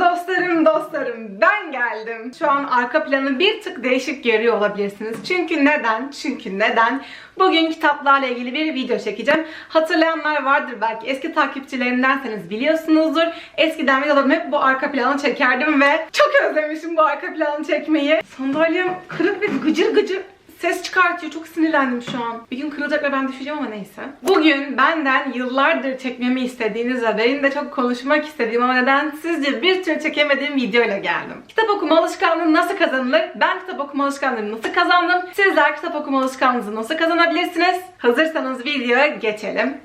dostlarım dostlarım ben geldim. Şu an arka planı bir tık değişik görüyor olabilirsiniz. Çünkü neden? Çünkü neden? Bugün kitaplarla ilgili bir video çekeceğim. Hatırlayanlar vardır belki. Eski takipçilerimdenseniz biliyorsunuzdur. Eskiden videolarımı hep bu arka planı çekerdim ve çok özlemişim bu arka planı çekmeyi. Sandalyem kırık ve gıcır gıcır ses çıkartıyor. Çok sinirlendim şu an. Bir gün kırılacak ve ben düşeceğim ama neyse. Bugün benden yıllardır çekmemi istediğiniz ve benim de çok konuşmak istediğim ama neden sizce bir türlü çekemediğim videoyla geldim. Kitap okuma alışkanlığı nasıl kazanılır? Ben kitap okuma alışkanlığını nasıl kazandım? Sizler kitap okuma alışkanlığınızı nasıl kazanabilirsiniz? Hazırsanız videoya geçelim.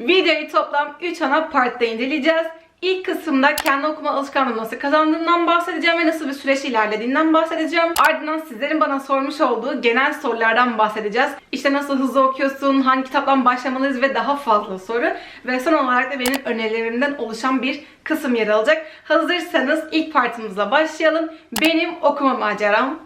Videoyu toplam 3 ana partta inceleyeceğiz. İlk kısımda kendi okuma alışkanlığını nasıl kazandığımdan bahsedeceğim ve nasıl bir süreç ilerlediğinden bahsedeceğim. Ardından sizlerin bana sormuş olduğu genel sorulardan bahsedeceğiz. İşte nasıl hızlı okuyorsun, hangi kitaptan başlamalıyız ve daha fazla soru. Ve son olarak da benim önerilerimden oluşan bir kısım yer alacak. Hazırsanız ilk partımıza başlayalım. Benim okuma maceram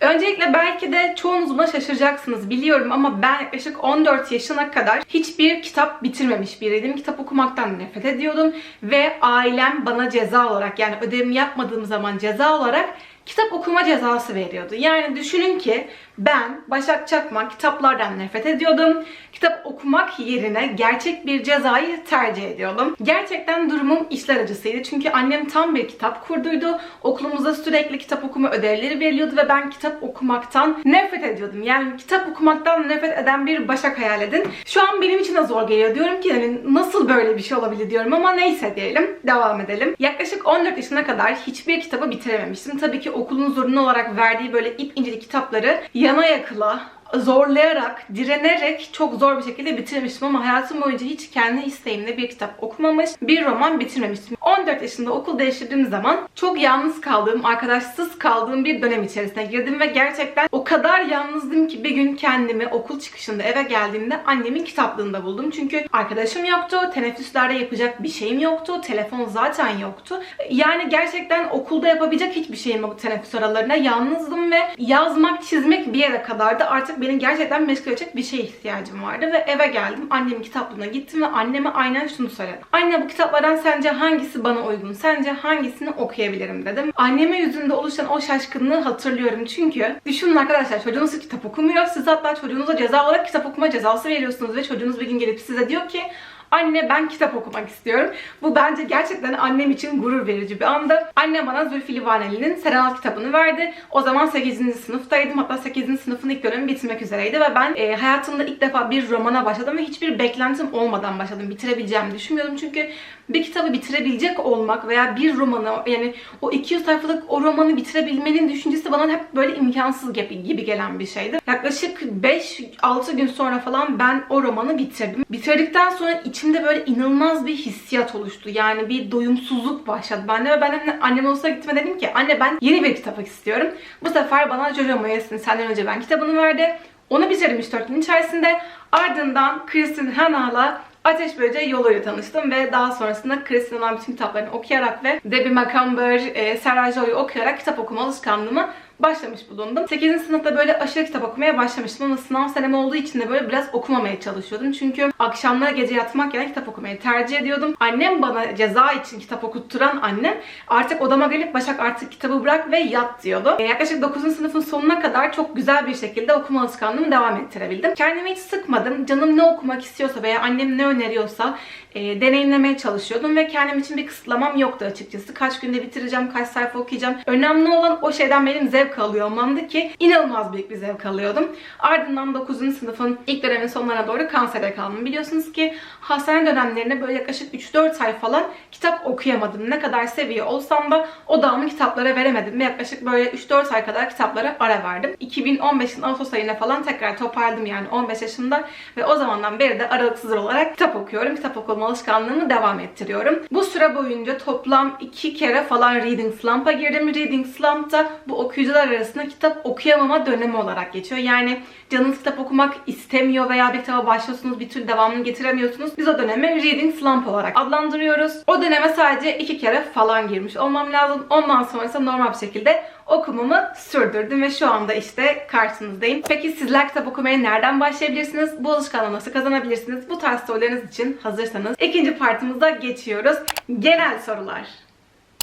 Öncelikle belki de çoğunuz buna şaşıracaksınız biliyorum ama ben yaklaşık 14 yaşına kadar hiçbir kitap bitirmemiş biriydim. Kitap okumaktan nefret ediyordum ve ailem bana ceza olarak yani ödevimi yapmadığım zaman ceza olarak kitap okuma cezası veriyordu. Yani düşünün ki ben Başak Çakmak kitaplardan nefret ediyordum. Kitap okumak yerine gerçek bir cezayı tercih ediyordum. Gerçekten durumum işler acısıydı. Çünkü annem tam bir kitap kurduydu. Okulumuzda sürekli kitap okuma ödevleri veriliyordu ve ben kitap okumaktan nefret ediyordum. Yani kitap okumaktan nefret eden bir Başak hayal edin. Şu an benim için de zor geliyor. Diyorum ki hani nasıl böyle bir şey olabilir diyorum ama neyse diyelim. Devam edelim. Yaklaşık 14 yaşına kadar hiçbir kitabı bitirememiştim. Tabii ki okulun zorunlu olarak verdiği böyle ip inceli kitapları yana yakıla zorlayarak, direnerek çok zor bir şekilde bitirmiştim ama hayatım boyunca hiç kendi isteğimle bir kitap okumamış, bir roman bitirmemiştim. 14 yaşında okul değiştirdiğim zaman çok yalnız kaldığım, arkadaşsız kaldığım bir dönem içerisine girdim ve gerçekten o kadar yalnızdım ki bir gün kendimi okul çıkışında eve geldiğimde annemin kitaplığında buldum. Çünkü arkadaşım yoktu, teneffüslerde yapacak bir şeyim yoktu, telefon zaten yoktu. Yani gerçekten okulda yapabilecek hiçbir şeyim yok teneffüs aralarında. Yalnızdım ve yazmak, çizmek bir yere kadardı. Artık benim gerçekten meşgul edecek bir şeye ihtiyacım vardı ve eve geldim. Annemin kitaplığına gittim ve anneme aynen şunu söyledim. Anne bu kitaplardan sence hangisi bana uygun? Sence hangisini okuyabilirim dedim. Anneme yüzünde oluşan o şaşkınlığı hatırlıyorum çünkü düşünün arkadaşlar çocuğunuz kitap okumuyor. Siz hatta çocuğunuza ceza olarak kitap okuma cezası veriyorsunuz ve çocuğunuz bir gün gelip size diyor ki Anne ben kitap okumak istiyorum. Bu bence gerçekten annem için gurur verici bir andı. Annem bana Zülfü Livaneli'nin Serenat kitabını verdi. O zaman 8. sınıftaydım. Hatta 8. sınıfın ilk dönemi bitmek üzereydi ve ben e, hayatımda ilk defa bir romana başladım ve hiçbir beklentim olmadan başladım. Bitirebileceğimi düşünmüyordum çünkü bir kitabı bitirebilecek olmak veya bir romanı yani o 200 sayfalık o romanı bitirebilmenin düşüncesi bana hep böyle imkansız gibi, gibi gelen bir şeydi. Yaklaşık 5-6 gün sonra falan ben o romanı bitirdim. Bitirdikten sonra içimde böyle inanılmaz bir hissiyat oluştu. Yani bir doyumsuzluk başladı bende ve ben anneme olsa gittim dedim ki anne ben yeni bir kitap istiyorum. Bu sefer bana Jojo Moyes'in senden önce ben kitabını verdi. Onu bitirdim 3-4 gün içerisinde. Ardından Kristin Hannah'la Ateş Böceği yoluyla tanıştım ve daha sonrasında Kristin olan bütün kitaplarını okuyarak ve Debbie Macomber, e, Sarah Joy'u okuyarak kitap okuma alışkanlığımı başlamış bulundum. 8. sınıfta böyle aşırı kitap okumaya başlamıştım ama sınav senem olduğu için de böyle biraz okumamaya çalışıyordum. Çünkü akşamları gece yatmak yerine kitap okumayı tercih ediyordum. Annem bana ceza için kitap okutturan annem artık odama gelip Başak artık kitabı bırak ve yat diyordu. E, yaklaşık 9. sınıfın sonuna kadar çok güzel bir şekilde okuma alışkanlığımı devam ettirebildim. Kendimi hiç sıkmadım. Canım ne okumak istiyorsa veya annem ne öneriyorsa e, deneyimlemeye çalışıyordum ve kendim için bir kısıtlamam yoktu açıkçası. Kaç günde bitireceğim, kaç sayfa okuyacağım. Önemli olan o şeyden benim zevk alıyor olmamdı ki inanılmaz büyük bir zevk alıyordum. Ardından 9. sınıfın ilk dönemin sonlarına doğru kansere kaldım. Biliyorsunuz ki hastane dönemlerinde böyle yaklaşık 3-4 ay falan kitap okuyamadım. Ne kadar seviye olsam da odağımı kitaplara veremedim ve yaklaşık böyle 3-4 ay kadar kitaplara ara verdim. 2015'in Ağustos ayına falan tekrar toparladım yani 15 yaşında ve o zamandan beri de aralıksız olarak kitap okuyorum. Kitap okuma alışkanlığımı devam ettiriyorum. Bu süre boyunca toplam 2 kere falan Reading Slump'a girdim. Reading Slump'ta bu okuyucular yıllar arasında kitap okuyamama dönemi olarak geçiyor. Yani canınız kitap okumak istemiyor veya bir kitaba başlıyorsunuz bir türlü devamını getiremiyorsunuz. Biz o dönemi reading slump olarak adlandırıyoruz. O döneme sadece iki kere falan girmiş olmam lazım. Ondan sonrası normal bir şekilde okumamı sürdürdüm ve şu anda işte karşınızdayım. Peki sizler kitap okumaya nereden başlayabilirsiniz? Bu alışkanlığı nasıl kazanabilirsiniz? Bu tarz sorularınız için hazırsanız ikinci partımıza geçiyoruz. Genel sorular.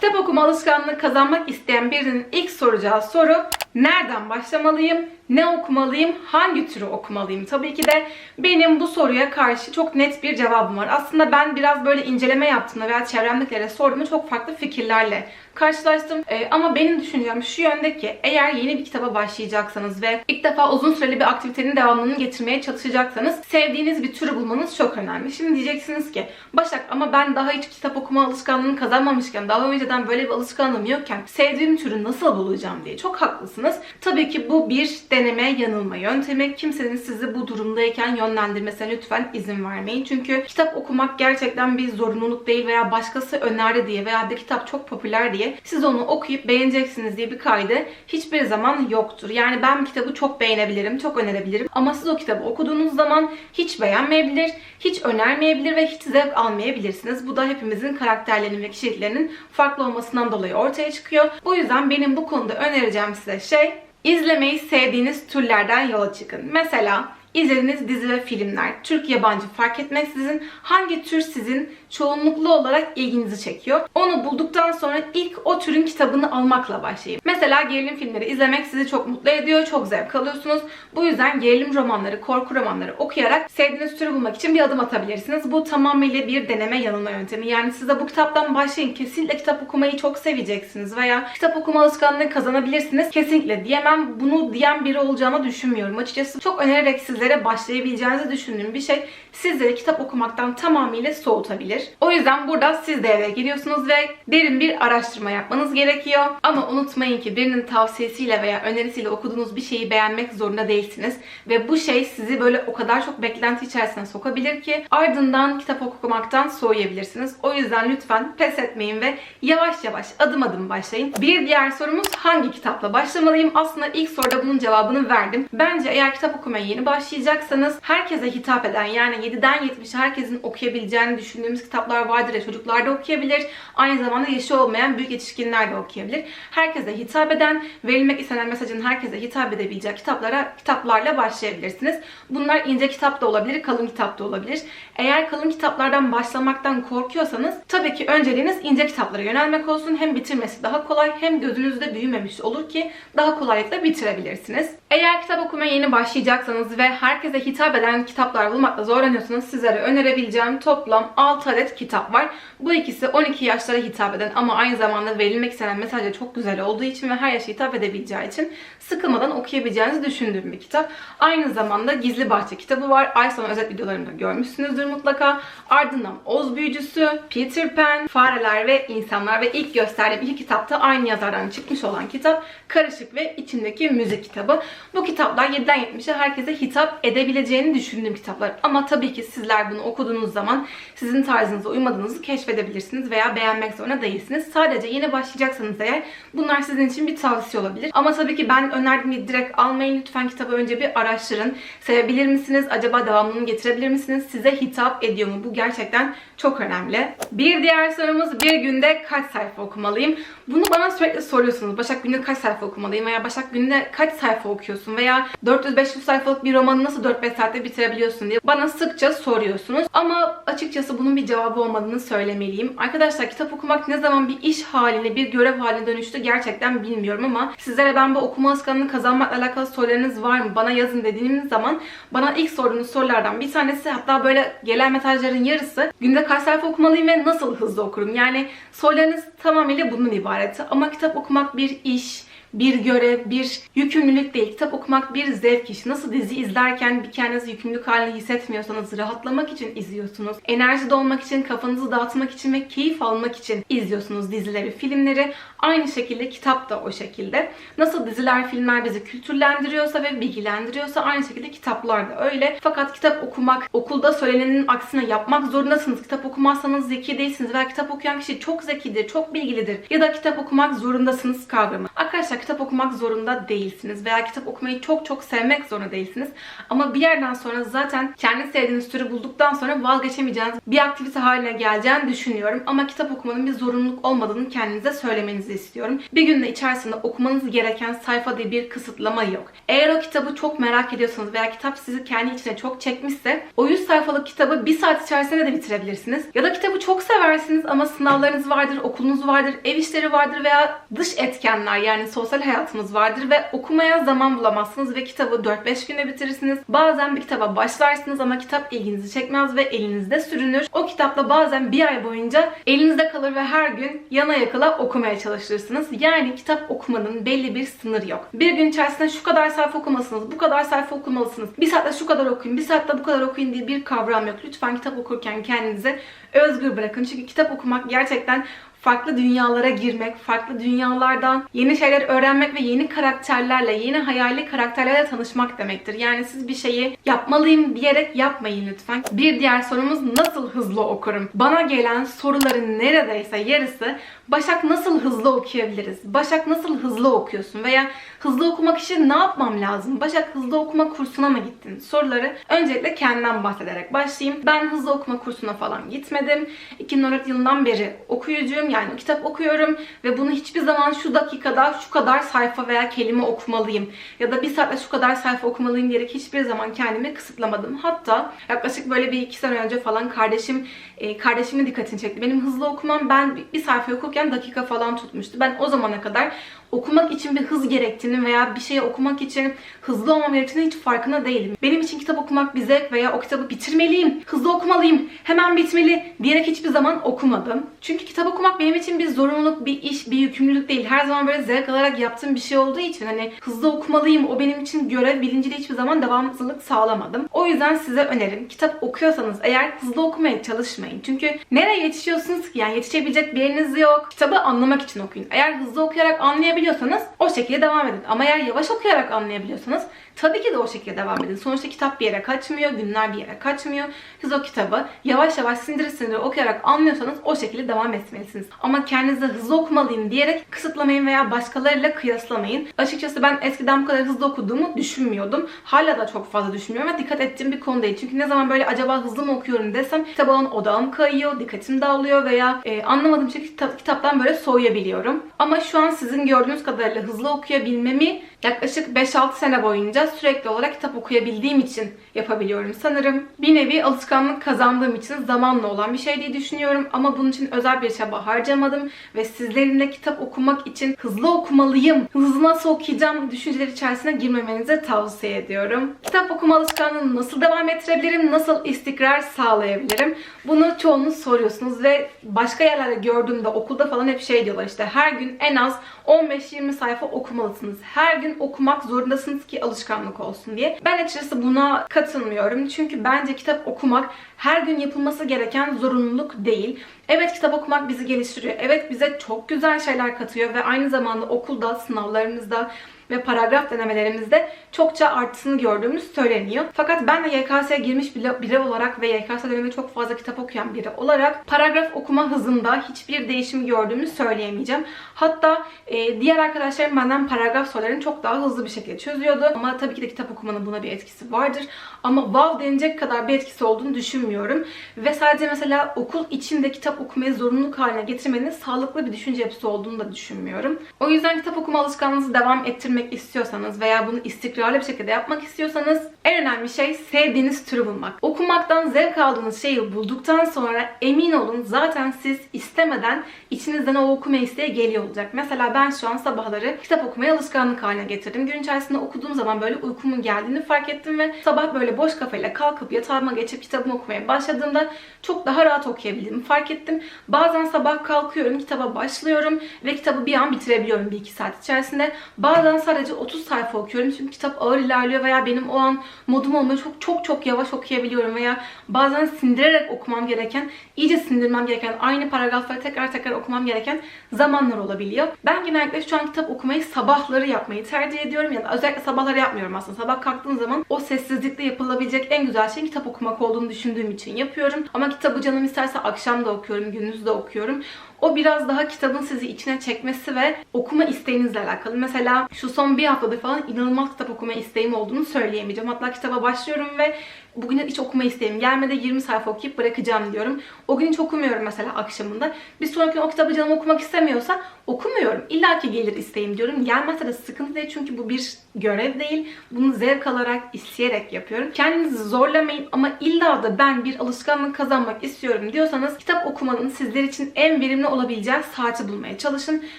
Kitap okuma alışkanlığı kazanmak isteyen birinin ilk soracağı soru nereden başlamalıyım, ne okumalıyım, hangi türü okumalıyım? Tabii ki de benim bu soruya karşı çok net bir cevabım var. Aslında ben biraz böyle inceleme yaptığımda veya çevremdekilere sorduğumda çok farklı fikirlerle karşılaştım. Ee, ama benim düşüncem şu yönde ki eğer yeni bir kitaba başlayacaksanız ve ilk defa uzun süreli bir aktivitenin devamlılığını getirmeye çalışacaksanız sevdiğiniz bir türü bulmanız çok önemli. Şimdi diyeceksiniz ki Başak ama ben daha hiç kitap okuma alışkanlığını kazanmamışken, daha önceden böyle bir alışkanlığım yokken sevdiğim türü nasıl bulacağım diye çok haklısınız. Tabii ki bu bir deneme yanılma yöntemi. Kimsenin sizi bu durumdayken yönlendirmesine lütfen izin vermeyin. Çünkü kitap okumak gerçekten bir zorunluluk değil veya başkası önerdi diye veya bir kitap çok popüler diye siz onu okuyup beğeneceksiniz diye bir kaydı hiçbir zaman yoktur. Yani ben bir kitabı çok beğenebilirim, çok önerebilirim ama siz o kitabı okuduğunuz zaman hiç beğenmeyebilir, hiç önermeyebilir ve hiç zevk almayabilirsiniz. Bu da hepimizin karakterlerinin ve kişiliklerinin farklı olmasından dolayı ortaya çıkıyor. Bu yüzden benim bu konuda önereceğim size şey izlemeyi sevdiğiniz türlerden yola çıkın. Mesela izlediğiniz dizi ve filmler, Türk yabancı fark etmeksizin hangi tür sizin çoğunluklu olarak ilginizi çekiyor. Onu bulduktan sonra ilk o türün kitabını almakla başlayın. Mesela gerilim filmleri izlemek sizi çok mutlu ediyor, çok zevk alıyorsunuz. Bu yüzden gerilim romanları, korku romanları okuyarak sevdiğiniz türü bulmak için bir adım atabilirsiniz. Bu tamamıyla bir deneme yanılma yöntemi. Yani size bu kitaptan başlayın. Kesinlikle kitap okumayı çok seveceksiniz veya kitap okuma alışkanlığı kazanabilirsiniz. Kesinlikle diyemem. Bunu diyen biri olacağını düşünmüyorum. Açıkçası çok önererek sizlere başlayabileceğinizi düşündüğüm bir şey sizleri kitap okumaktan tamamıyla soğutabilir. O yüzden burada siz devreye giriyorsunuz ve derin bir araştırma yapmanız gerekiyor. Ama unutmayın ki birinin tavsiyesiyle veya önerisiyle okuduğunuz bir şeyi beğenmek zorunda değilsiniz. Ve bu şey sizi böyle o kadar çok beklenti içerisine sokabilir ki ardından kitap okumaktan soğuyabilirsiniz. O yüzden lütfen pes etmeyin ve yavaş yavaş adım adım başlayın. Bir diğer sorumuz hangi kitapla başlamalıyım? Aslında ilk soruda bunun cevabını verdim. Bence eğer kitap okumaya yeni başlayacaksanız herkese hitap eden yani 7'den 70'e herkesin okuyabileceğini düşündüğümüz kitaplar vardır ya çocuklar da okuyabilir. Aynı zamanda yaşı olmayan büyük yetişkinler de okuyabilir. Herkese hitap eden, verilmek istenen mesajın herkese hitap edebileceği kitaplara kitaplarla başlayabilirsiniz. Bunlar ince kitap da olabilir, kalın kitap da olabilir. Eğer kalın kitaplardan başlamaktan korkuyorsanız tabii ki önceliğiniz ince kitaplara yönelmek olsun. Hem bitirmesi daha kolay hem gözünüzde büyümemiş olur ki daha kolaylıkla bitirebilirsiniz. Eğer kitap okumaya yeni başlayacaksanız ve herkese hitap eden kitaplar bulmakta zorlanıyorsanız sizlere önerebileceğim toplam 6 adet kitap var. Bu ikisi 12 yaşlara hitap eden ama aynı zamanda verilmek istenen mesajı çok güzel olduğu için ve her yaşa hitap edebileceği için sıkılmadan okuyabileceğinizi düşündüğüm bir kitap. Aynı zamanda Gizli Bahçe kitabı var. Ay sonu özet videolarımda görmüşsünüzdür mutlaka. Ardından Oz Büyücüsü, Peter Pan, Fareler ve İnsanlar ve ilk gösterdiğim iki kitap da aynı yazardan çıkmış olan kitap. Karışık ve içindeki müzik kitabı. Bu kitaplar 7'den 70'e herkese hitap edebileceğini düşündüğüm kitaplar. Ama tabii ki sizler bunu okuduğunuz zaman sizin tarzınıza uymadığınızı keşfedebilirsiniz veya beğenmek zorunda değilsiniz. Sadece yeni başlayacaksanız eğer bunlar sizin için bir tavsiye olabilir. Ama tabii ki ben önerdiğim direkt almayın. Lütfen kitabı önce bir araştırın. Sevebilir misiniz? Acaba devamlılığını getirebilir misiniz? Size hitap ediyor mu? Bu gerçekten çok önemli. Bir diğer sorumuz bir günde kaç sayfa okumalıyım? Bunu bana sürekli soruyorsunuz. Başak günde kaç sayfa okumalıyım? Veya Başak günde kaç sayfa okuyorsun? Veya 400-500 sayfalık bir romanı nasıl 4-5 saatte bitirebiliyorsun diye bana sıkça soruyorsunuz. Ama açıkçası bunun bir cevabı olmadığını söylemeliyim. Arkadaşlar kitap okumak ne zaman bir iş haline, bir görev haline dönüştü gerçekten bilmiyorum ama sizlere ben bu okuma alışkanlığını kazanmakla alakalı sorularınız var mı? Bana yazın dediğiniz zaman bana ilk sorduğunuz sorulardan bir tanesi hatta böyle gelen mesajların yarısı günde kaç sayfa okumalıyım ve nasıl hızlı okurum? Yani sorularınız tamamıyla bunun ibareti. Ama kitap okumak bir iş, bir görev, bir yükümlülük değil. Kitap okumak bir zevk işi. Nasıl dizi izlerken bir kendinizi yükümlülük haline hissetmiyorsanız rahatlamak için izliyorsunuz. Enerji dolmak için, kafanızı dağıtmak için ve keyif almak için izliyorsunuz dizileri, filmleri. Aynı şekilde kitap da o şekilde. Nasıl diziler, filmler bizi kültürlendiriyorsa ve bilgilendiriyorsa aynı şekilde kitaplar da öyle. Fakat kitap okumak, okulda söylenenin aksine yapmak zorundasınız. Kitap okumazsanız zeki değilsiniz veya kitap okuyan kişi çok zekidir, çok bilgilidir ya da kitap okumak zorundasınız kavramı. Arkadaşlar kitap okumak zorunda değilsiniz veya kitap okumayı çok çok sevmek zorunda değilsiniz. Ama bir yerden sonra zaten kendi sevdiğiniz türü bulduktan sonra vazgeçemeyeceğiniz bir aktivite haline geleceğini düşünüyorum. Ama kitap okumanın bir zorunluluk olmadığını kendinize söylemenizi istiyorum. Bir günde içerisinde okumanız gereken sayfa diye bir kısıtlama yok. Eğer o kitabı çok merak ediyorsanız veya kitap sizi kendi içine çok çekmişse o 100 sayfalık kitabı bir saat içerisinde de bitirebilirsiniz. Ya da kitabı çok seversiniz ama sınavlarınız vardır, okulunuz vardır, ev işleri vardır veya dış etkenler yani sosyal hayatınız vardır ve okumaya zaman bulamazsınız ve kitabı 4-5 günde bitirirsiniz. Bazen bir kitaba başlarsınız ama kitap ilginizi çekmez ve elinizde sürünür. O kitapla bazen bir ay boyunca elinizde kalır ve her gün yana yakala okumaya çalışırsınız. Yani kitap okumanın belli bir sınırı yok. Bir gün içerisinde şu kadar sayfa okumalısınız, bu kadar sayfa okumalısınız, bir saatte şu kadar okuyun, bir saatte bu kadar okuyun diye bir kavram yok. Lütfen kitap okurken kendinizi özgür bırakın. Çünkü kitap okumak gerçekten farklı dünyalara girmek, farklı dünyalardan yeni şeyler öğrenmek ve yeni karakterlerle, yeni hayali karakterlerle tanışmak demektir. Yani siz bir şeyi yapmalıyım diyerek yapmayın lütfen. Bir diğer sorumuz nasıl hızlı okurum? Bana gelen soruların neredeyse yarısı Başak nasıl hızlı okuyabiliriz? Başak nasıl hızlı okuyorsun? Veya hızlı okumak için ne yapmam lazım? Başak hızlı okuma kursuna mı gittin? Soruları öncelikle kendimden bahsederek başlayayım. Ben hızlı okuma kursuna falan gitmedim. 2014 yılından beri okuyucuyum. Yani kitap okuyorum ve bunu hiçbir zaman şu dakikada şu kadar sayfa veya kelime okumalıyım ya da bir saatte şu kadar sayfa okumalıyım diyerek hiçbir zaman kendimi kısıtlamadım. Hatta yaklaşık böyle bir iki sene önce falan kardeşim e, kardeşimin dikkatini çekti. Benim hızlı okumam ben bir sayfa okurken dakika falan tutmuştu. Ben o zamana kadar okumak için bir hız gerektiğini veya bir şeyi okumak için hızlı olmam gerektiğini hiç farkında değilim. Benim için kitap okumak bir zevk veya o kitabı bitirmeliyim, hızlı okumalıyım, hemen bitmeli diyerek hiçbir zaman okumadım. Çünkü kitap okumak benim için bir zorunluluk, bir iş, bir yükümlülük değil. Her zaman böyle zevk alarak yaptığım bir şey olduğu için hani hızlı okumalıyım, o benim için görev bilinciyle hiçbir zaman devamsızlık sağlamadım. O yüzden size önerim kitap okuyorsanız eğer hızlı okumaya çalışmayın. Çünkü nereye yetişiyorsunuz ki? Yani yetişebilecek bir yeriniz yok. Kitabı anlamak için okuyun. Eğer hızlı okuyarak anlayabiliyorsanız anlayabiliyorsanız o şekilde devam edin. Ama eğer yavaş okuyarak anlayabiliyorsanız tabii ki de o şekilde devam edin. Sonuçta kitap bir yere kaçmıyor, günler bir yere kaçmıyor. Siz o kitabı yavaş yavaş sindir sindir okuyarak anlıyorsanız o şekilde devam etmelisiniz. Ama kendinize hızlı okumalıyım diyerek kısıtlamayın veya başkalarıyla kıyaslamayın. Açıkçası ben eskiden bu kadar hızlı okuduğumu düşünmüyordum. Hala da çok fazla düşünmüyorum ama dikkat ettiğim bir konu değil. Çünkü ne zaman böyle acaba hızlı mı okuyorum desem kitaba olan odağım kayıyor, dikkatim dağılıyor veya e, anlamadığım şey kitap, kitaptan böyle soğuyabiliyorum. Ama şu an sizin gördüğünüz kadarıyla hızlı okuyabilmemi yaklaşık 5-6 sene boyunca sürekli olarak kitap okuyabildiğim için yapabiliyorum sanırım. Bir nevi alışkanlık kazandığım için zamanla olan bir şey diye düşünüyorum ama bunun için özel bir çaba harcamadım ve sizlerin de kitap okumak için hızlı okumalıyım, hızlı nasıl okuyacağım düşünceler içerisine girmemenizi tavsiye ediyorum. Kitap okuma alışkanlığını nasıl devam ettirebilirim, nasıl istikrar sağlayabilirim? Bunu çoğunuz soruyorsunuz ve başka yerlerde gördüğümde okulda falan hep şey diyorlar işte her gün en az 15-20 sayfa okumalısınız. Her gün okumak zorundasınız ki alışkanlık olsun diye. Ben açıkçası buna katılmıyorum. Çünkü bence kitap okumak her gün yapılması gereken zorunluluk değil. Evet kitap okumak bizi geliştiriyor. Evet bize çok güzel şeyler katıyor ve aynı zamanda okulda, sınavlarımızda ve paragraf denemelerimizde çokça artısını gördüğümüz söyleniyor. Fakat ben de YKS'ye girmiş biri olarak ve YKS döneminde çok fazla kitap okuyan biri olarak paragraf okuma hızında hiçbir değişim gördüğümü söyleyemeyeceğim. Hatta e, diğer arkadaşlarım benden paragraf sorularını çok daha hızlı bir şekilde çözüyordu. Ama tabii ki de kitap okumanın buna bir etkisi vardır. Ama wow denecek kadar bir etkisi olduğunu düşünmüyorum. Ve sadece mesela okul içinde kitap okumayı zorunluluk haline getirmenin sağlıklı bir düşünce yapısı olduğunu da düşünmüyorum. O yüzden kitap okuma alışkanlığınızı devam ettirmek istiyorsanız veya bunu istikrarlı bir şekilde yapmak istiyorsanız en önemli şey sevdiğiniz türü bulmak. Okumaktan zevk aldığınız şeyi bulduktan sonra emin olun zaten siz istemeden içinizden o okuma isteği geliyor olacak. Mesela ben şu an sabahları kitap okumayı alışkanlık haline getirdim. Gün içerisinde okuduğum zaman böyle uykumun geldiğini fark ettim ve sabah böyle boş kafayla kalkıp yatağıma geçip kitabımı okumaya başladığımda çok daha rahat okuyabildiğimi fark ettim. Bazen sabah kalkıyorum, kitaba başlıyorum ve kitabı bir an bitirebiliyorum bir iki saat içerisinde. Bazen sadece 30 sayfa okuyorum çünkü kitap ağır ilerliyor veya benim o an modum olmuyor. Çok çok çok yavaş okuyabiliyorum veya bazen sindirerek okumam gereken, iyice sindirmem gereken, aynı paragrafları tekrar tekrar okumam gereken zamanlar olabiliyor. Ben genellikle şu an kitap okumayı sabahları yapmayı tercih ediyorum. Ya da özellikle sabahları yapmıyorum aslında. Sabah kalktığım zaman o sessizlikle yapılabilecek en güzel şeyin kitap okumak olduğunu düşündüğüm için yapıyorum. Ama kitabı canım isterse akşam da okuyorum, gündüz de okuyorum. O biraz daha kitabın sizi içine çekmesi ve okuma isteğinizle alakalı. Mesela şu son bir haftadır falan inanılmaz kitap okuma isteğim olduğunu söyleyemeyeceğim. Hatta kitaba başlıyorum ve bugün hiç okuma isteğim gelmedi. 20 sayfa okuyup bırakacağım diyorum. O gün hiç okumuyorum mesela akşamında. Bir sonraki gün o kitabı canım okumak istemiyorsa okumuyorum. İlla ki gelir isteğim diyorum. Gelmezse de sıkıntı değil çünkü bu bir görev değil. Bunu zevk alarak, isteyerek yapıyorum. Kendinizi zorlamayın ama illa da ben bir alışkanlık kazanmak istiyorum diyorsanız kitap okumanın sizler için en verimli olabileceği saati bulmaya çalışın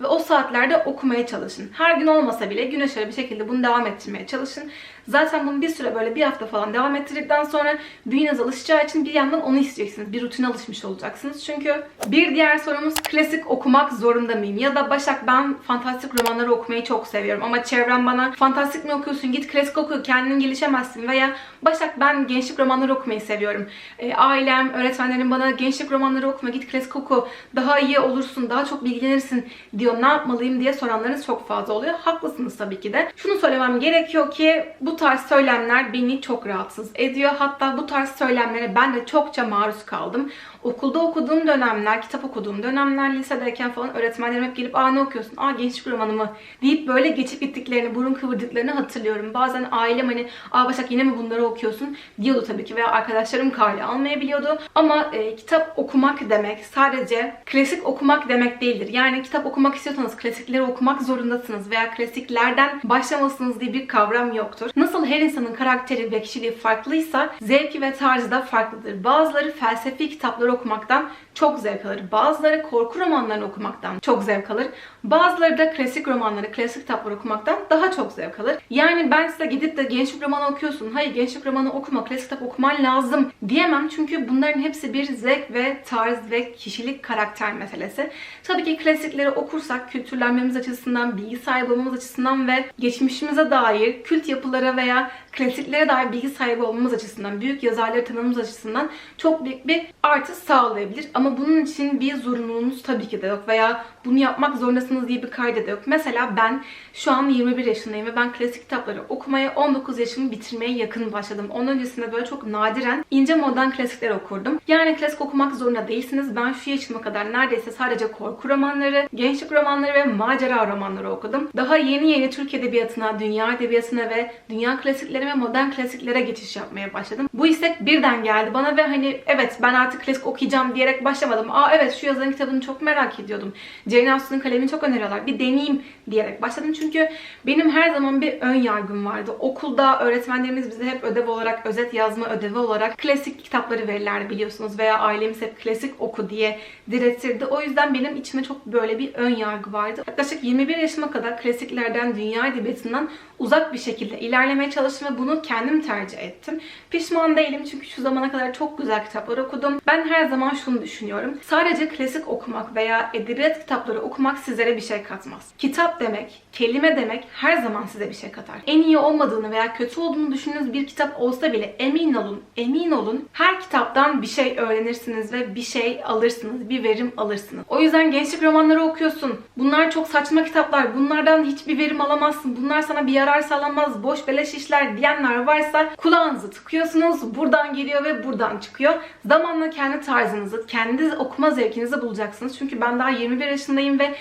ve o saatlerde okumaya çalışın. Her gün olmasa bile gün aşırı bir şekilde bunu devam ettirmeye çalışın. Zaten bunu bir süre böyle bir hafta falan devam ettirdikten sonra bünyeniz alışacağı için bir yandan onu isteyeceksiniz. Bir rutine alışmış olacaksınız. Çünkü bir diğer sorumuz klasik okumak zorunda mıyım? Ya da Başak ben fantastik romanları okumayı çok seviyorum ama çevrem bana fantastik mi okuyorsun git klasik oku kendin gelişemezsin veya Başak ben gençlik romanları okumayı seviyorum. E, ailem, öğretmenlerim bana gençlik romanları okuma git klasik oku daha iyi olursun daha çok bilgilenirsin diyor ne yapmalıyım diye soranlarınız çok fazla oluyor. Haklısınız tabii ki de. Şunu söylemem gerekiyor ki bu tarz söylemler beni çok rahatsız ediyor. Hatta bu tarz söylemlere ben de çokça maruz kaldım. Okulda okuduğum dönemler, kitap okuduğum dönemler, lisedeyken falan öğretmenlerim hep gelip aa ne okuyorsun, aa gençlik romanı mı deyip böyle geçip gittiklerini, burun kıvırdıklarını hatırlıyorum. Bazen ailem hani aa Başak yine mi bunları okuyorsun diyordu tabii ki veya arkadaşlarım kale almayabiliyordu. Ama e, kitap okumak demek sadece klasik okumak demek değildir. Yani kitap okumak istiyorsanız klasikleri okumak zorundasınız veya klasiklerden başlamalısınız diye bir kavram yoktur. Nasıl her insanın karakteri ve kişiliği farklıysa zevki ve tarzı da farklıdır. Bazıları felsefi kitapları okumaktan çok zevk alır. Bazıları korku romanlarını okumaktan çok zevk alır. Bazıları da klasik romanları, klasik kitapları okumaktan daha çok zevk alır. Yani ben size gidip de gençlik romanı okuyorsun. Hayır gençlik romanı okuma, klasik kitap okuman lazım diyemem. Çünkü bunların hepsi bir zevk ve tarz ve kişilik karakter meselesi. Tabii ki klasikleri okursak kültürlenmemiz açısından, bilgi sahibi olmamız açısından ve geçmişimize dair kült yapılara veya klasiklere dair bilgi sahibi olmamız açısından, büyük yazarları tanımamız açısından çok büyük bir artı sağlayabilir. Ama bunun için bir zorunluluğunuz tabii ki de yok veya bunu yapmak zorundasınız diye bir kaydı da yok. Mesela ben şu an 21 yaşındayım ve ben klasik kitapları okumaya 19 yaşımı bitirmeye yakın başladım. Onun öncesinde böyle çok nadiren ince modern klasikler okurdum. Yani klasik okumak zorunda değilsiniz. Ben şu yaşıma kadar neredeyse sadece korku romanları, gençlik romanları ve macera romanları okudum. Daha yeni yeni Türk edebiyatına, dünya edebiyatına ve dünya klasikleri ve modern klasiklere geçiş yapmaya başladım. Bu istek birden geldi bana ve hani evet ben artık klasik okuyacağım diyerek başlamadım. Aa evet şu yazarın kitabını çok merak ediyordum. Jane Austen'ın kalemini çok öneriyorlar. Bir deneyeyim diyerek başladım. Çünkü benim her zaman bir ön yargım vardı. Okulda öğretmenlerimiz bize hep ödev olarak, özet yazma ödevi olarak klasik kitapları verirlerdi biliyorsunuz. Veya ailemiz hep klasik oku diye diretirdi. O yüzden benim içime çok böyle bir ön yargı vardı. Yaklaşık 21 yaşıma kadar klasiklerden, dünya edebiyatından uzak bir şekilde ilerlemeye çalıştım ve bunu kendim tercih ettim. Pişman değilim çünkü şu zamana kadar çok güzel kitaplar okudum. Ben her zaman şunu düşünüyorum. Sadece klasik okumak veya edebiyat kitapları okumak sizlere bir şey katmaz. Kitap demek, kelime demek her zaman size bir şey katar. En iyi olmadığını veya kötü olduğunu düşündüğünüz bir kitap olsa bile emin olun, emin olun her kitaptan bir şey öğrenirsiniz ve bir şey alırsınız, bir verim alırsınız. O yüzden gençlik romanları okuyorsun. Bunlar çok saçma kitaplar. Bunlardan hiçbir verim alamazsın. Bunlar sana bir yarar sağlamaz. Boş beleş işler diyenler varsa kulağınızı tıkıyorsunuz. Buradan geliyor ve buradan çıkıyor. Zamanla kendi tarzınızı, kendi okuma zevkinizi bulacaksınız. Çünkü ben daha 21 yaşındayım ve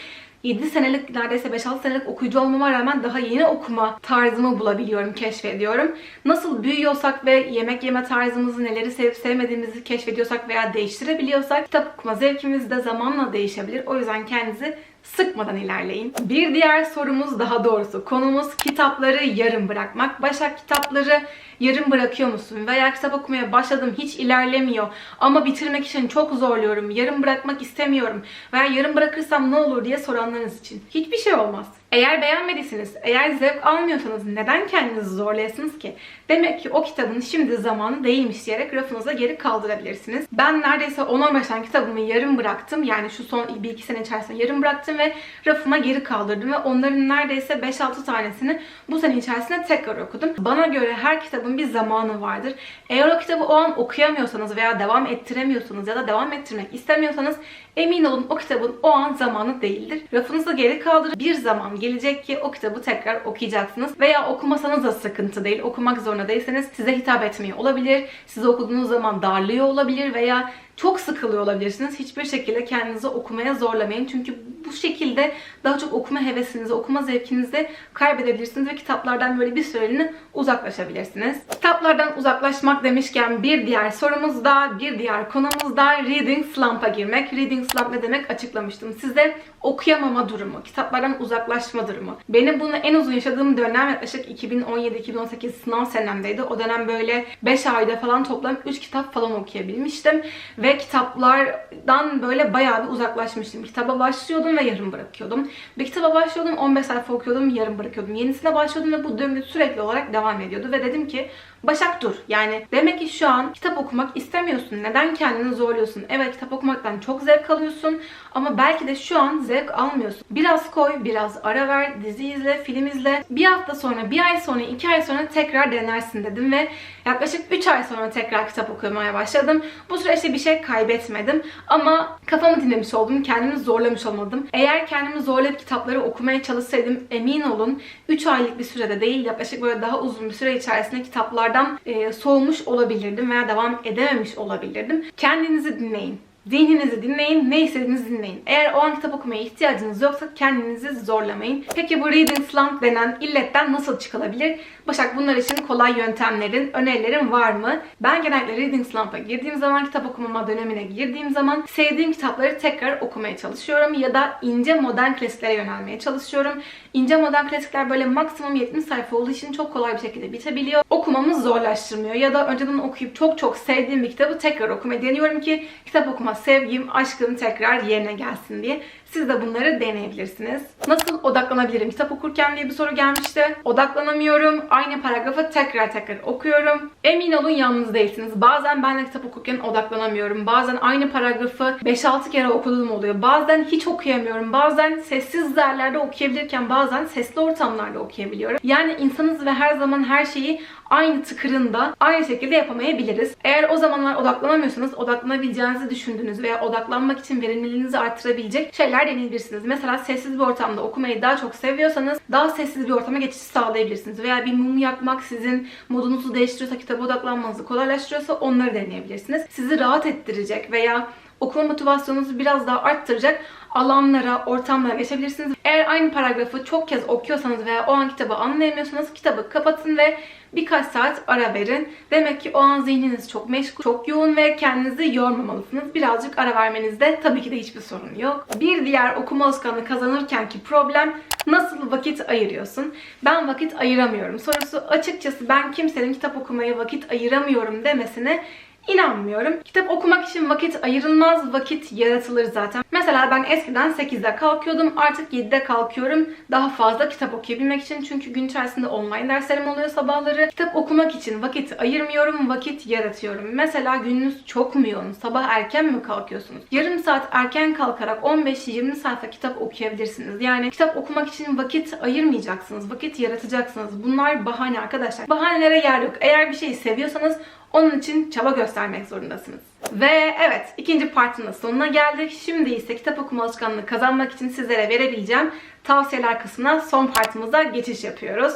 7 senelik neredeyse 5-6 senelik okuyucu olmama rağmen daha yeni okuma tarzımı bulabiliyorum, keşfediyorum. Nasıl büyüyorsak ve yemek yeme tarzımızı, neleri sevip sevmediğimizi keşfediyorsak veya değiştirebiliyorsak kitap okuma zevkimiz de zamanla değişebilir. O yüzden kendinizi sıkmadan ilerleyin. Bir diğer sorumuz daha doğrusu konumuz kitapları yarım bırakmak. Başak kitapları yarım bırakıyor musun? Veya kitap okumaya başladım hiç ilerlemiyor ama bitirmek için çok zorluyorum. Yarım bırakmak istemiyorum. Veya yarım bırakırsam ne olur diye soranlarınız için. Hiçbir şey olmaz. Eğer beğenmediyseniz, eğer zevk almıyorsanız neden kendinizi zorlayasınız ki? Demek ki o kitabın şimdi zamanı değilmiş diyerek rafınıza geri kaldırabilirsiniz. Ben neredeyse 10-15 tane kitabımı yarım bıraktım. Yani şu son 1-2 sene içerisinde yarım bıraktım ve rafıma geri kaldırdım. Ve onların neredeyse 5-6 tanesini bu sene içerisinde tekrar okudum. Bana göre her kitabın bir zamanı vardır. Eğer o kitabı o an okuyamıyorsanız veya devam ettiremiyorsanız ya da devam ettirmek istemiyorsanız emin olun o kitabın o an zamanı değildir. Rafınıza geri kaldırıp bir zaman gelecek ki o kitabı tekrar okuyacaksınız. Veya okumasanız da sıkıntı değil. Okumak zorunda değilseniz size hitap etmiyor olabilir. Size okuduğunuz zaman darlıyor olabilir veya çok sıkılıyor olabilirsiniz. Hiçbir şekilde kendinizi okumaya zorlamayın. Çünkü bu şekilde daha çok okuma hevesinizi, okuma zevkinizi kaybedebilirsiniz ve kitaplardan böyle bir süreliğine uzaklaşabilirsiniz. Kitaplardan uzaklaşmak demişken bir diğer sorumuz da, bir diğer konumuz da reading slump'a girmek. Reading slump ne demek açıklamıştım size. Okuyamama durumu, kitaplardan uzaklaşma durumu. Benim bunu en uzun yaşadığım dönem yaklaşık 2017-2018 sınav senemdeydi. O dönem böyle 5 ayda falan toplam 3 kitap falan okuyabilmiştim. Ve kitaplardan böyle bayağı bir uzaklaşmıştım. Kitaba başlıyordum ve yarım bırakıyordum. Bir kitaba başlıyordum, 15 sayfa okuyordum, yarım bırakıyordum. Yenisine başlıyordum ve bu döngü sürekli olarak devam ediyordu. Ve dedim ki Başak dur. Yani demek ki şu an kitap okumak istemiyorsun. Neden kendini zorluyorsun? Evet kitap okumaktan çok zevk alıyorsun ama belki de şu an zevk almıyorsun. Biraz koy, biraz ara ver, dizi izle, film izle. Bir hafta sonra, bir ay sonra, iki ay sonra tekrar denersin dedim ve yaklaşık 3 ay sonra tekrar kitap okumaya başladım. Bu süreçte bir şey kaybetmedim ama kafamı dinlemiş oldum, kendimi zorlamış olmadım. Eğer kendimi zorlayıp kitapları okumaya çalışsaydım emin olun 3 aylık bir sürede değil yaklaşık böyle daha uzun bir süre içerisinde kitaplardan e, soğumuş olabilirdim veya devam edememiş olabilirdim. Kendinizi dinleyin. Zihninizi dinleyin, ne istediğinizi dinleyin. Eğer o an kitap okumaya ihtiyacınız yoksa kendinizi zorlamayın. Peki bu reading slump denen illetten nasıl çıkılabilir? Başak bunlar için kolay yöntemlerin, önerilerin var mı? Ben genellikle reading slump'a girdiğim zaman, kitap okumama dönemine girdiğim zaman sevdiğim kitapları tekrar okumaya çalışıyorum ya da ince modern klasiklere yönelmeye çalışıyorum. İnce modern klasikler böyle maksimum 70 sayfa olduğu için çok kolay bir şekilde bitebiliyor. Okumamız zorlaştırmıyor ya da önceden okuyup çok çok sevdiğim bir kitabı tekrar okumaya deniyorum ki kitap okuma sevgim, aşkım tekrar yerine gelsin diye. Siz de bunları deneyebilirsiniz. Nasıl odaklanabilirim kitap okurken diye bir soru gelmişti. Odaklanamıyorum. Aynı paragrafı tekrar tekrar okuyorum. Emin olun yalnız değilsiniz. Bazen ben de kitap okurken odaklanamıyorum. Bazen aynı paragrafı 5-6 kere okuduğum oluyor. Bazen hiç okuyamıyorum. Bazen sessiz yerlerde okuyabilirken bazen sesli ortamlarda okuyabiliyorum. Yani insanız ve her zaman her şeyi aynı tıkırında aynı şekilde yapamayabiliriz. Eğer o zamanlar odaklanamıyorsanız odaklanabileceğinizi düşündüğünüz veya odaklanmak için verimliliğinizi arttırabilecek şeyler deneyebilirsiniz. Mesela sessiz bir ortamda okumayı daha çok seviyorsanız daha sessiz bir ortama geçiş sağlayabilirsiniz. Veya bir mum yakmak sizin modunuzu değiştiriyorsa, kitaba odaklanmanızı kolaylaştırıyorsa onları deneyebilirsiniz. Sizi rahat ettirecek veya okuma motivasyonunuzu biraz daha arttıracak alanlara, ortamlara geçebilirsiniz. Eğer aynı paragrafı çok kez okuyorsanız veya o an kitabı anlayamıyorsanız kitabı kapatın ve birkaç saat ara verin. Demek ki o an zihniniz çok meşgul, çok yoğun ve kendinizi yormamalısınız. Birazcık ara vermenizde tabii ki de hiçbir sorun yok. Bir diğer okuma alışkanlığı kazanırkenki problem nasıl vakit ayırıyorsun? Ben vakit ayıramıyorum. Sorusu açıkçası ben kimsenin kitap okumaya vakit ayıramıyorum demesine İnanmıyorum. Kitap okumak için vakit ayrılmaz, vakit yaratılır zaten. Mesela ben eskiden 8'de kalkıyordum, artık 7'de kalkıyorum. Daha fazla kitap okuyabilmek için çünkü gün içerisinde online derslerim oluyor sabahları. Kitap okumak için vakit ayırmıyorum, vakit yaratıyorum. Mesela gününüz çok mu yoğun? Sabah erken mi kalkıyorsunuz? Yarım saat erken kalkarak 15-20 sayfa kitap okuyabilirsiniz. Yani kitap okumak için vakit ayırmayacaksınız, vakit yaratacaksınız. Bunlar bahane arkadaşlar. Bahanelere yer yok. Eğer bir şeyi seviyorsanız onun için çaba göstermek zorundasınız. Ve evet ikinci partinin sonuna geldik. Şimdi ise kitap okuma alışkanlığı kazanmak için sizlere verebileceğim tavsiyeler kısmına son partımıza geçiş yapıyoruz.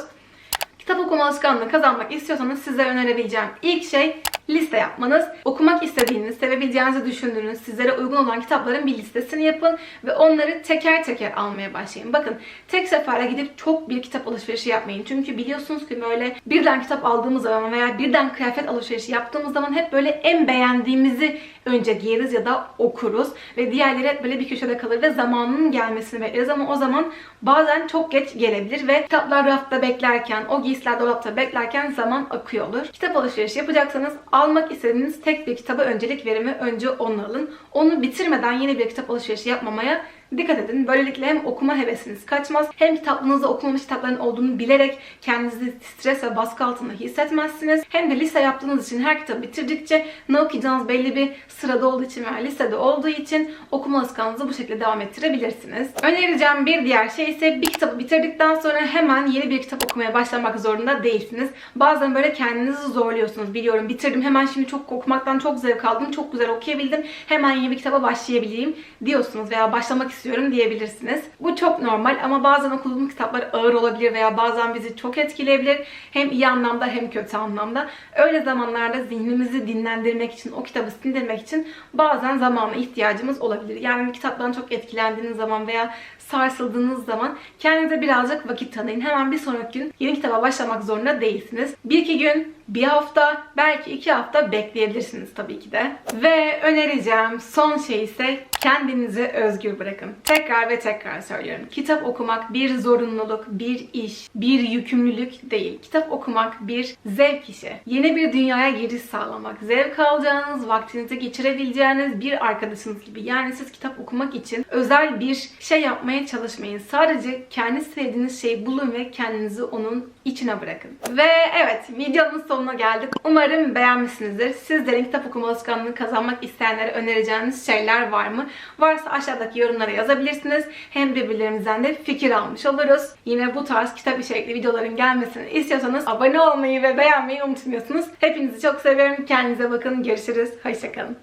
Kitap okuma alışkanlığı kazanmak istiyorsanız size önerebileceğim ilk şey liste yapmanız. Okumak istediğiniz, sevebileceğinizi düşündüğünüz, sizlere uygun olan kitapların bir listesini yapın ve onları teker teker almaya başlayın. Bakın tek seferde gidip çok bir kitap alışverişi yapmayın. Çünkü biliyorsunuz ki böyle birden kitap aldığımız zaman veya birden kıyafet alışverişi yaptığımız zaman hep böyle en beğendiğimizi önce giyeriz ya da okuruz ve diğerleri hep böyle bir köşede kalır ve zamanının gelmesini bekleriz ama o zaman bazen çok geç gelebilir ve kitaplar rafta beklerken, o giysiler dolapta beklerken zaman akıyor olur. Kitap alışverişi yapacaksanız almak istediğiniz tek bir kitaba öncelik verimi önce onu alın. Onu bitirmeden yeni bir kitap alışverişi yapmamaya dikkat edin. Böylelikle hem okuma hevesiniz kaçmaz hem kitaplığınızda okumamış kitapların olduğunu bilerek kendinizi stres ve baskı altında hissetmezsiniz. Hem de liste yaptığınız için her kitabı bitirdikçe ne okuyacağınız belli bir sırada olduğu için veya listede olduğu için okuma alışkanlığınızı bu şekilde devam ettirebilirsiniz. Önereceğim bir diğer şey ise bir kitabı bitirdikten sonra hemen yeni bir kitap okumaya başlamak zorunda değilsiniz. Bazen böyle kendinizi zorluyorsunuz. Biliyorum bitirdim hemen şimdi çok okumaktan çok zevk aldım. Çok güzel okuyabildim. Hemen yeni bir kitaba başlayabileyim diyorsunuz veya başlamak istiyorsunuz istiyorum diyebilirsiniz. Bu çok normal ama bazen okuduğumuz kitaplar ağır olabilir veya bazen bizi çok etkileyebilir. Hem iyi anlamda hem kötü anlamda. Öyle zamanlarda zihnimizi dinlendirmek için, o kitabı sindirmek için bazen zamana ihtiyacımız olabilir. Yani kitaptan çok etkilendiğiniz zaman veya sarsıldığınız zaman kendinize birazcık vakit tanıyın. Hemen bir sonraki gün yeni kitaba başlamak zorunda değilsiniz. Bir iki gün, bir hafta, belki iki hafta bekleyebilirsiniz tabii ki de. Ve önereceğim son şey ise kendinizi özgür bırakın. Tekrar ve tekrar söylüyorum. Kitap okumak bir zorunluluk, bir iş, bir yükümlülük değil. Kitap okumak bir zevk işi. Yeni bir dünyaya giriş sağlamak, zevk alacağınız, vaktinizi geçirebileceğiniz bir arkadaşınız gibi. Yani siz kitap okumak için özel bir şey yapmaya çalışmayın. Sadece kendi sevdiğiniz şeyi bulun ve kendinizi onun içine bırakın. Ve evet videonun sonuna geldik. Umarım beğenmişsinizdir. Sizlerin kitap okuma alışkanlığı kazanmak isteyenlere önereceğiniz şeyler var mı? Varsa aşağıdaki yorumlara yazabilirsiniz. Hem birbirlerimizden de fikir almış oluruz. Yine bu tarz kitap içerikli videoların gelmesini istiyorsanız abone olmayı ve beğenmeyi unutmuyorsunuz. Hepinizi çok seviyorum. Kendinize bakın. Görüşürüz. Hoşçakalın.